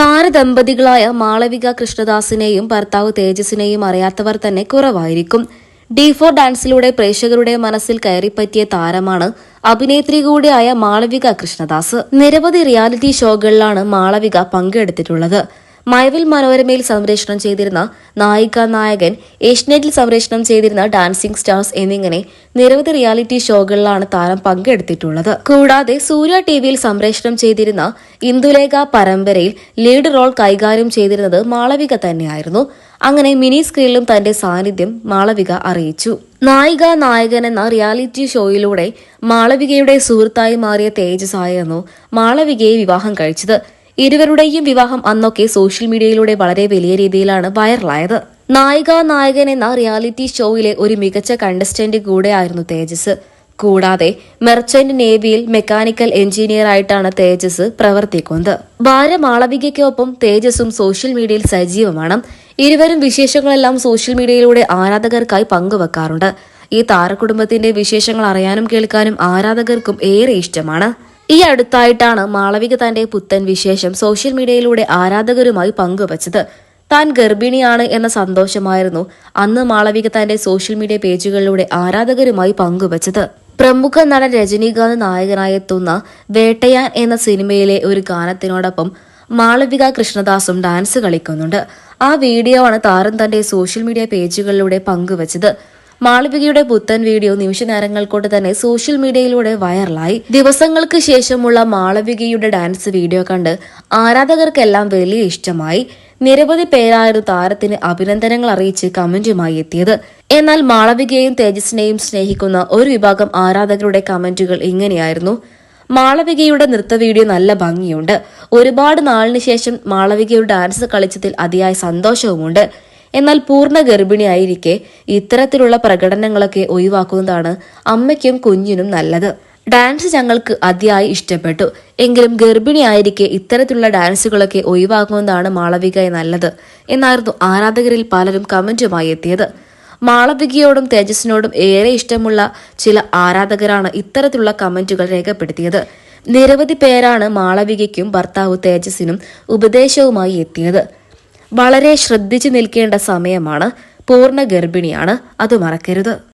താരദമ്പതികളായ മാളവിക കൃഷ്ണദാസിനെയും ഭർത്താവ് തേജസിനെയും അറിയാത്തവർ തന്നെ കുറവായിരിക്കും. ഡി ഫോർ ഡാൻസിലൂടെ പ്രേക്ഷകരുടെ മനസ്സിൽ കയറിപ്പറ്റിയ താരമാണ് അഭിനേത്രി കൂടിയായ മാളവിക കൃഷ്ണദാസ്. നിരവധി റിയാലിറ്റി ഷോകളിലാണ് മാളവിക പങ്കെടുത്തിട്ടുള്ളത്. മഴവിൽ മനോരമയിൽ സംപ്രേഷണം ചെയ്തിരുന്ന നായിക നായകൻ ഏഷ്യനെറ്റിൽ സംപ്രേഷണം ചെയ്തിരുന്ന ഡാൻസിംഗ് സ്റ്റാർസ് എന്നിങ്ങനെ നിരവധി റിയാലിറ്റി ഷോകളിലാണ് താരം പങ്കെടുത്തിട്ടുള്ളത്. കൂടാതെ സൂര്യ ടിവിയിൽ സംപ്രേഷണം ചെയ്തിരുന്ന ഇന്ദുലേഖ പരമ്പരയിൽ ലീഡ് റോൾ കൈകാര്യം ചെയ്തിരുന്നത് മാളവിക തന്നെയായിരുന്നു. അങ്ങനെ മിനി സ്ക്രീനിലും തന്റെ സാന്നിധ്യം മാളവിക അറിയിച്ചു. നായിക നായകൻ എന്ന റിയാലിറ്റി ഷോയിലൂടെ മാളവികയുടെ സുഹൃത്തായി മാറിയ തേജസ് ആയിരുന്നു മാളവികയെ വിവാഹം കഴിച്ചത്. ഇരുവരുടെയും വിവാഹം അന്നൊക്കെ സോഷ്യൽ മീഡിയയിലൂടെ വളരെ വലിയ രീതിയിലാണ് വൈറലായത്. നായിക നായകൻ എന്ന റിയാലിറ്റി ഷോയിലെ ഒരു മികച്ച കണ്ടസ്റ്റന്റ് കൂടെയായിരുന്നു തേജസ്. കൂടാതെ മെർച്ചന്റ് നേവിയിൽ മെക്കാനിക്കൽ എഞ്ചിനീയർ ആയിട്ടാണ് തേജസ് പ്രവർത്തിക്കുന്നത്. ഭാര്യ മാളവികയ്ക്കൊപ്പം തേജസും സോഷ്യൽ മീഡിയയിൽ സജീവമാണ്. ഇരുവരും വിശേഷങ്ങളെല്ലാം സോഷ്യൽ മീഡിയയിലൂടെ ആരാധകർക്കായി പങ്കുവെക്കാറുണ്ട്. ഈ താരകുടുംബത്തിന്റെ വിശേഷങ്ങൾ അറിയാനും കേൾക്കാനും ആരാധകർക്കും ഏറെ ഇഷ്ടമാണ്. ഈ അടുത്തായിട്ടാണ് മാളവിക തന്റെ പുത്തൻ വിശേഷം സോഷ്യൽ മീഡിയയിലൂടെ ആരാധകരുമായി പങ്കുവച്ചത്. താൻ ഗർഭിണിയാണ് എന്ന സന്തോഷമായിരുന്നു അന്ന് മാളവിക തന്റെ സോഷ്യൽ മീഡിയ പേജുകളിലൂടെ ആരാധകരുമായി പങ്കുവച്ചത്. പ്രമുഖ നടൻ രജനീകാന്ത് നായകനായി എത്തുന്ന വേട്ടയാൻ എന്ന സിനിമയിലെ ഒരു ഗാനത്തിനോടൊപ്പം മാളവിക കൃഷ്ണദാസും ഡാൻസ് കളിക്കുന്നുണ്ട്. ആ വീഡിയോ ആണ് താരം തന്റെ സോഷ്യൽ മീഡിയ പേജുകളിലൂടെ പങ്കുവച്ചത്. മാളവികയുടെ പുത്തൻ വീഡിയോ നിമിഷ നേരങ്ങൾ കൊണ്ട് തന്നെ സോഷ്യൽ മീഡിയയിലൂടെ വൈറലായി. ദിവസങ്ങൾക്ക് ശേഷമുള്ള മാളവികയുടെ ഡാൻസ് വീഡിയോ കണ്ട് ആരാധകർക്കെല്ലാം വലിയ ഇഷ്ടമായി. നിരവധി പേരായിരുന്നു താരത്തിന് അഭിനന്ദനങ്ങൾ അറിയിച്ച് കമന്റുമായി എത്തിയത്. എന്നാൽ മാളവികയെയും തേജസിനെയും സ്നേഹിക്കുന്ന ഒരു വിഭാഗം ആരാധകരുടെ കമന്റുകൾ ഇങ്ങനെയായിരുന്നു. മാളവികയുടെ നൃത്ത വീഡിയോ നല്ല ഭംഗിയുണ്ട്. ഒരുപാട് നാളിന് ശേഷം മാളവികയുടെ ഡാൻസ് കളിച്ചതിൽ അതിയായ സന്തോഷവുമുണ്ട്. എന്നാൽ പൂർണ ഗർഭിണിയായിരിക്കെ ഇത്തരത്തിലുള്ള പ്രകടനങ്ങളൊക്കെ ഒഴിവാക്കുന്നതാണ് അമ്മയ്ക്കും കുഞ്ഞിനും നല്ലത്. ഡാൻസ് ഞങ്ങൾക്ക് അതിയായി ഇഷ്ടപ്പെട്ടു. എങ്കിലും ഗർഭിണിയായിരിക്കെ ഇത്തരത്തിലുള്ള ഡാൻസുകളൊക്കെ ഒഴിവാക്കുന്നതാണ് മാളവിക നല്ലത് എന്നായിരുന്നു ആരാധകരിൽ പലരും കമന്റുമായി എത്തിയത്. മാളവികയോടും തേജസ്സിനോടും ഏറെ ഇഷ്ടമുള്ള ചില ആരാധകരാണ് ഇത്തരത്തിലുള്ള കമന്റുകൾ രേഖപ്പെടുത്തിയത്. നിരവധി പേരാണ് മാളവികയ്ക്കും ഭർത്താവ് തേജസിനും ഉപദേശവുമായി എത്തിയത്. വളരെ ശ്രദ്ധിച്ചു നിൽക്കേണ്ട സമയമാണ്. പൂർണ ഗർഭിണിയാണ് അത് മറക്കരുത്.